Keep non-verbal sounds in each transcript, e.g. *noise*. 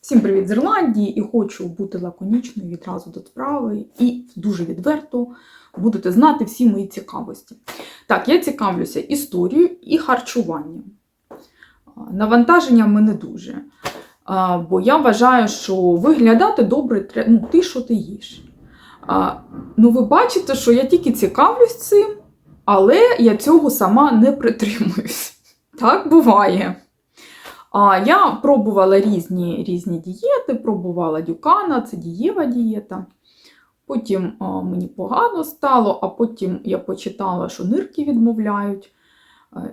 Всім привіт з Ірландії і хочу бути лаконічною відразу до справи і дуже відверто будете знати всі мої цікавості. Так, я цікавлюся історією і харчуванням. Навантаження мене дуже. Бо я вважаю, що виглядати добре ну, ти, що ти їш. Ну, ви бачите, що я тільки цікавлюсь цим, але я цього сама не притримуюсь. Так буває. А я пробувала різні різні дієти, пробувала дюкана, це дієва дієта. Потім мені погано стало, а потім я почитала, що нирки відмовляють.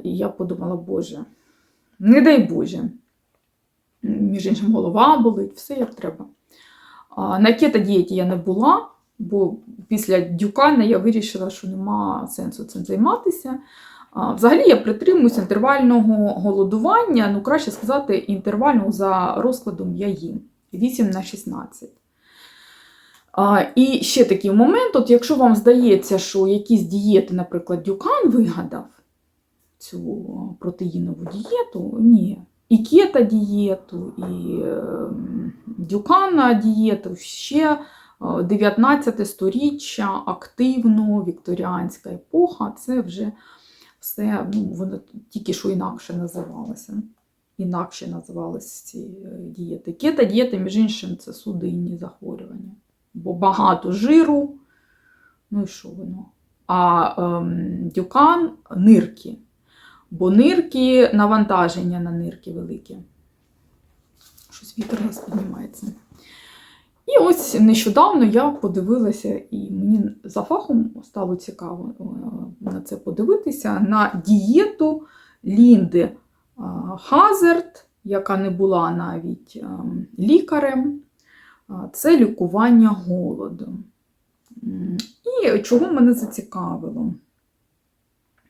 І я подумала, Боже, не дай Боже. Між іншим, голова болить, все як треба. На кето-дієті я не була, бо після дюкана я вирішила, що нема сенсу цим займатися. Взагалі я притримуюся інтервального голодування, ну краще сказати, інтервального за розкладом я їм 8 на 16. А, І ще такий момент: от якщо вам здається, що якісь дієти, наприклад, Дюкан вигадав цю протеїнову дієту, ні. І кета дієту, і е, дюкана дієту ще 19 сторіччя, активно, вікторіанська епоха, це вже все, ну, воно тільки що інакше називалося. Інакше називалися ці е, дієти. Кета дієта, між іншим, це судинні захворювання. Бо багато жиру, ну і що воно? А ем, дюкан нирки. Бо нирки, навантаження на нирки велике. Щось вітер у нас піднімається. Ось нещодавно я подивилася, і мені за фахом стало цікаво е, на це подивитися, на дієту Лінди е, Хазерт, яка не була навіть е, лікарем. Це лікування голодом. І чого мене зацікавило?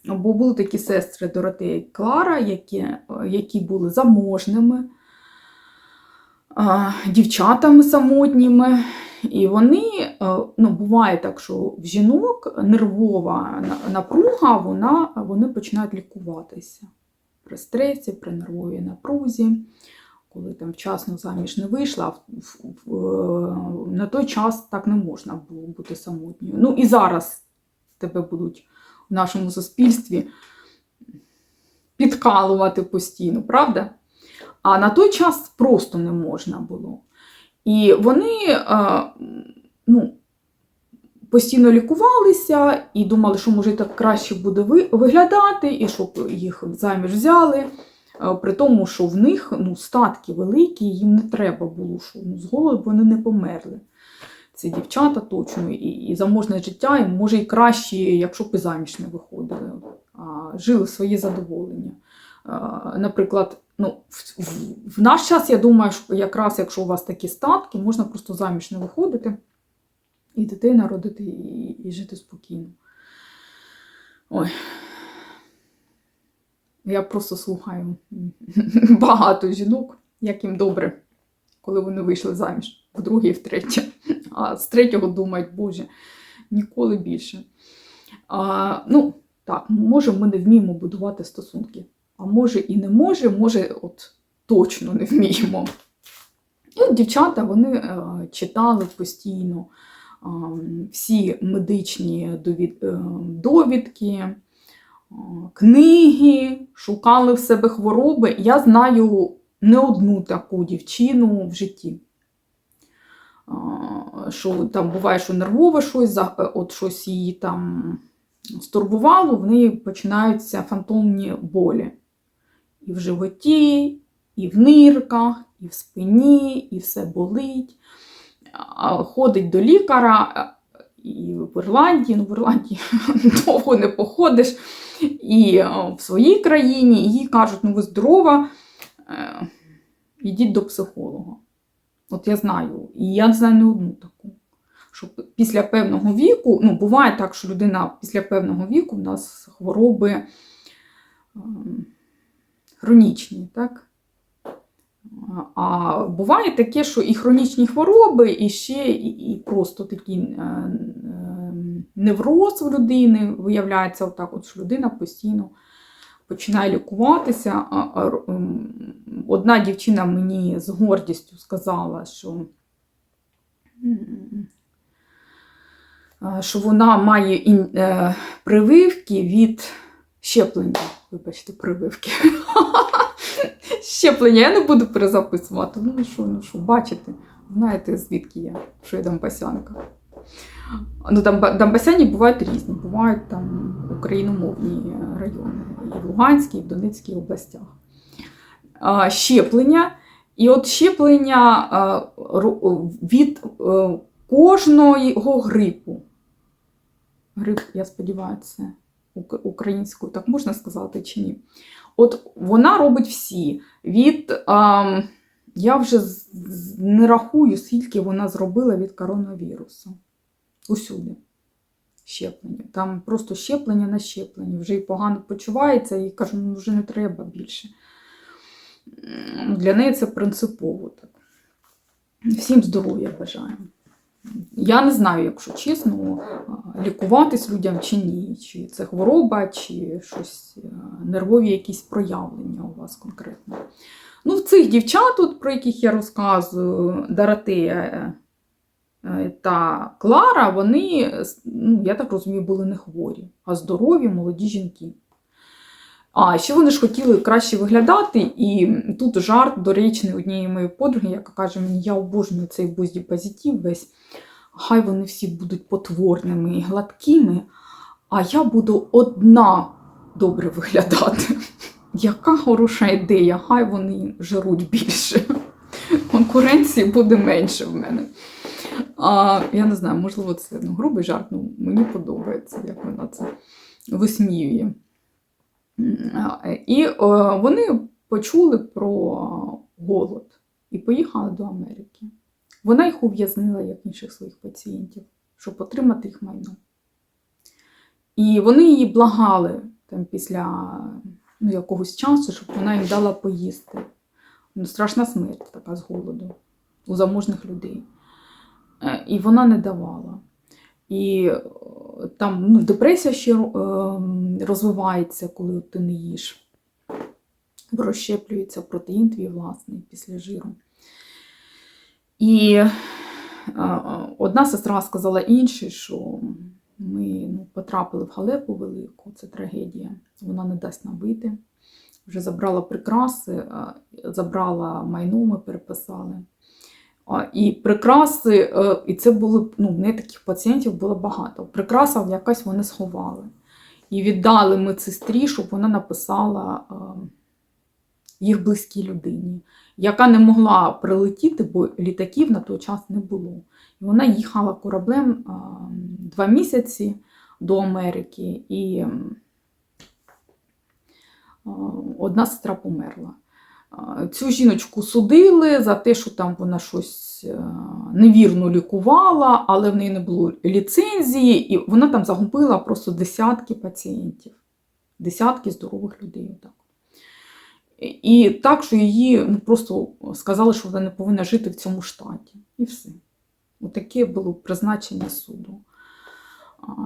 Бо були такі сестри Доротея і Клара, які, які були заможними дівчатами самотніми. І вони, ну, буває так, що в жінок нервова напруга, вона, вони починають лікуватися при стресі, при нервовій напрузі, коли там вчасно заміж не вийшла, на той час так не можна було бути самотньою. Ну і зараз тебе будуть в нашому суспільстві підкалувати постійно, правда? А на той час просто не можна було. І вони ну, постійно лікувалися і думали, що може так краще буде виглядати, і щоб їх заміж взяли. При тому, що в них ну, статки великі, їм не треба було, що ну, з голоду вони не померли. Ці дівчата точно, і і заможне життя, і може і краще, якщо б і заміж не виходили, а жили своє задоволення. Наприклад, ну, в, в, в наш час, я думаю, що якраз якщо у вас такі статки, можна просто заміж не виходити і дітей народити, і, і жити спокійно. Ой. Я просто слухаю *laughs* багато жінок, як їм добре, коли вони вийшли заміж, в вдруге і втретє. А з третього думають, Боже, ніколи більше. А, Ну, так, може, ми не вміємо будувати стосунки. А може і не може, може, от точно не вміємо. І от дівчата вони е, читали постійно е, всі медичні е, довідки, книги, шукали в себе хвороби. Я знаю не одну таку дівчину в житті. Що там буває, що нервове щось, от щось її там стурбувало, в неї починаються фантомні болі. І в животі, і в нирках, і в спині, і все болить. Ходить до лікаря, і в Ірландії, ну в Ірландії *laughs* довго не походиш. І в своїй країні їй кажуть, ну ви здорова, йдіть до психолога. От я знаю, і я знаю не одну таку. Що після певного віку, ну, буває так, що людина після певного віку в нас хвороби хронічні. так? А буває таке, що і хронічні хвороби, і ще і просто такий е, е, невроз в людини виявляється, отак, от, що людина постійно починає лікуватися. Одна дівчина мені з гордістю сказала, що, що вона має е, прививки від щеплення. Вибачте, прививки. *laughs* Щеплення я не буду перезаписувати. Ну що, ну що, бачите, знаєте, звідки я, що я Донбасянка. Ну, Донбасяні бувають різні, бувають там україномовні райони, і в Луганській, і в Донецькій областях. А, щеплення. І от щеплення а, від е, кожного грипу. Грип, я сподіваюся, українською так можна сказати чи ні. От вона робить всі. Від, а, я вже не рахую, скільки вона зробила від коронавірусу. Усюди. Щеплення. Там просто щеплення на щеплення. Вже і погано почувається, і кажу, ну вже не треба більше. Для неї це принципово так. Всім здоров'я бажаю. Я не знаю, якщо чесно, лікуватись людям чи ні, чи це хвороба, чи щось е, нервові якісь проявлення у вас конкретно. Ну, в цих дівчат, от, про яких я розказую, Доротея е, е, та Клара, вони, ну, я так розумію, були не хворі, а здорові молоді жінки. А ще вони ж хотіли краще виглядати, і тут жарт доречний однієї моєї подруги, яка каже мені, я обожнюю цей бузді позитив весь. Хай вони всі будуть потворними і гладкими, а я буду одна добре виглядати. *laughs* Яка хороша ідея, хай вони жируть більше. Конкуренції буде менше в мене. А, я не знаю, можливо, це ну, грубий жарт, ну мені подобається, як вона це висміює. І е, вони почули про голод і поїхали до Америки. Вона їх ув'язнила, як інших своїх пацієнтів, щоб отримати їх майно. І вони її благали там, після ну, якогось часу, щоб вона їм дала поїсти. Ну, страшна смерть така з голоду у заможних людей. Е, І вона не давала. І там ну, депресія ще е, розвивається, коли ти не їш. Розщеплюється протеїн твій власний після жиру. І е, одна сестра сказала іншій, що ми ну, потрапили в халепу велику, це трагедія. Вона не дасть нам вийти. Вже забрала прикраси, е, забрала майно, ми переписали. І прикраси, е, і це було, ну, в неї таких пацієнтів було багато. Прикраса якась вони сховали. І віддали медсестрі, щоб вона написала е, їх близькій людині, яка не могла прилетіти, бо літаків на той час не було. І вона їхала кораблем е, два місяці до Америки, і одна сестра померла. Цю жіночку судили за те, що там вона щось е, невірно лікувала, але в неї не було ліцензії, і вона там загубила просто десятки пацієнтів, десятки здорових людей. Отак. І- І так, що її ну, просто сказали, що вона не повинна жити в цьому штаті. І все. Отаке було призначення суду.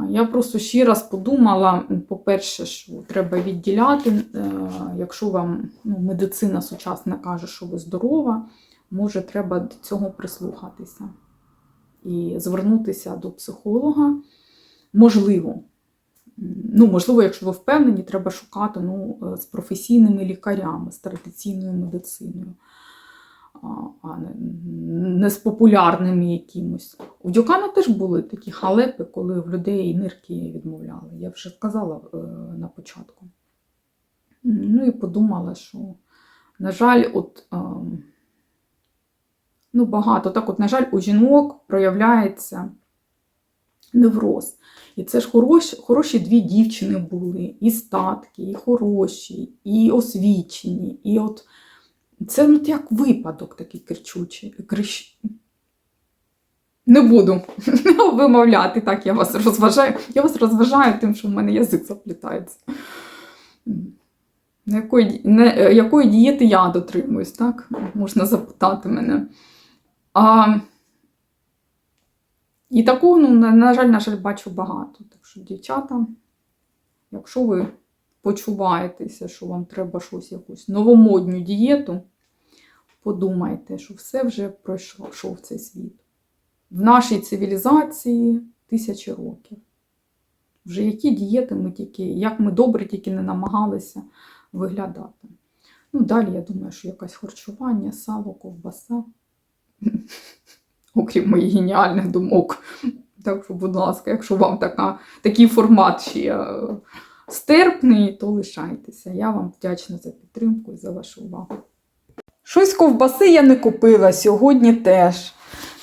Я просто ще раз подумала, по-перше, що треба відділяти, е, якщо вам ну, медицина сучасна каже, що ви здорова, може треба до цього прислухатися і звернутися до психолога. Можливо, ну, можливо, якщо ви впевнені, треба шукати ну, з професійними лікарями, з традиційною медициною, а, не з популярними якимось. У Дюкана теж були такі халепи, коли в людей нирки відмовляли. Я вже сказала е, на початку. Ну і подумала, що, на жаль, от, ем, ну, багато. Так, от, на жаль, у жінок проявляється невроз. І це ж хороші, хороші дві дівчини були, і статки, і хороші, і освічені. І от це ну, як випадок такий кричучий. Крич... Не буду *laughs* вимовляти, так я вас розважаю. Я вас розважаю тим, що в мене язик заплітається. Якої, ді- на, е, якої дієти я дотримуюсь, так? Можна запитати мене. А, і такого, ну, на, на жаль, на жаль, бачу багато. Так що, дівчата, якщо ви почуваєтеся, що вам треба щось якусь новомодню дієту, подумайте, що все вже пройшов цей світ. В нашій цивілізації тисячі років. Вже які дієти ми тільки, як ми добре тільки не намагалися виглядати. Ну, далі, я думаю, що якесь харчування, сало, ковбаса. Окрім моїх геніальних думок. Так що, будь ласка, якщо вам така, такий формат ще е, стерпний, то лишайтеся. Я вам вдячна за підтримку і за вашу увагу. Щось ковбаси я не купила сьогодні теж.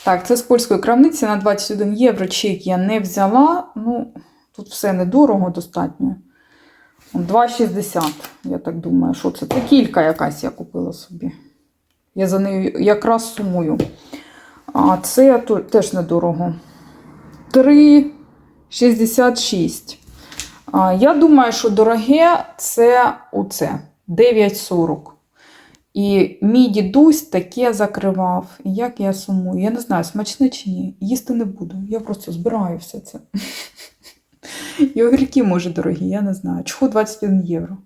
Так, це з польської крамниці на 21 євро. Чек я не взяла. Ну, тут все недорого достатньо. 2,60, я так думаю, що це? Це кілька якась я купила собі. Я за нею якраз сумую. А це теж недорого. 3,66. Я думаю, що дороге це оце 9,40. І мій дідусь таке закривав. І як я сумую. Я не знаю, смачне чи ні. Їсти не буду. Я просто збираю все це. *laughs* І огірки, може, дорогі, я не знаю. Чого 21 євро?